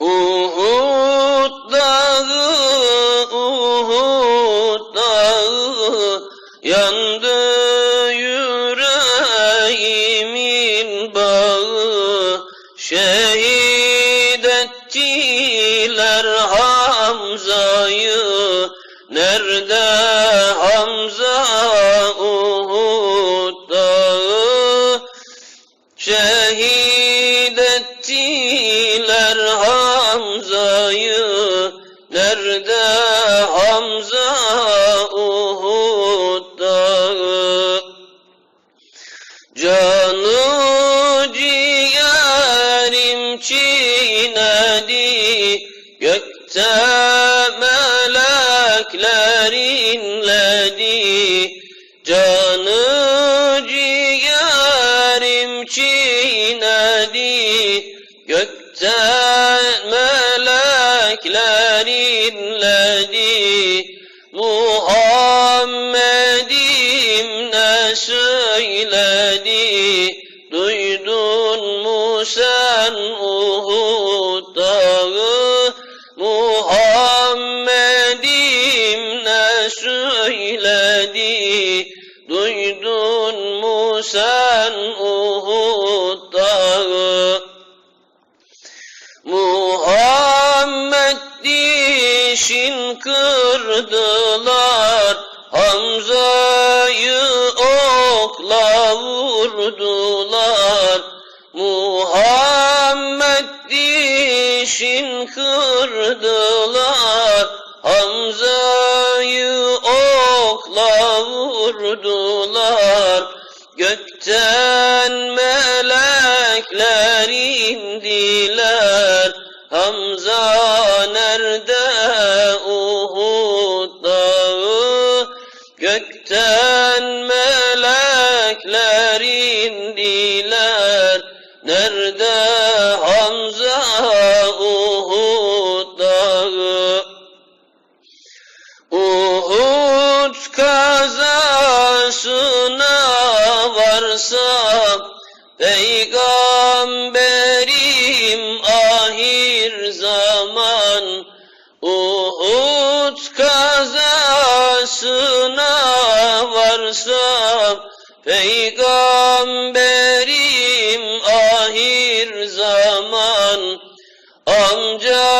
Uhud dağı, Uhud dağı yandı yüreğimin bağı. Şehit ettiler Hamza'yı nerede Hamza Uhud dağı? Şehit ettiler Hamza'yı Nerede Hamza Uhud dağı? Canı ciğerim çiğnedi Gökte melekler inledi Canı ciğerim çiğnedi Gökten melekler inledi Muhammed'im ne söyledi Duydun mu sen Uhud dağı Muhammed'im ne söyledi Duydun mu sen dişin kırdılar Hamza'yı okla vurdular. Muhammed dişin kırdılar Hamza'yı okla vurdular. Gökten melekler indiler Hamza nerede? Uhud dağı. Gökten melekler indiler Nerede Hamza? Uhud dağı. Uhud kazasına varsam Peygamberim ahir zaman Uhud kazasına varsam Peygamberim ahir zaman Amca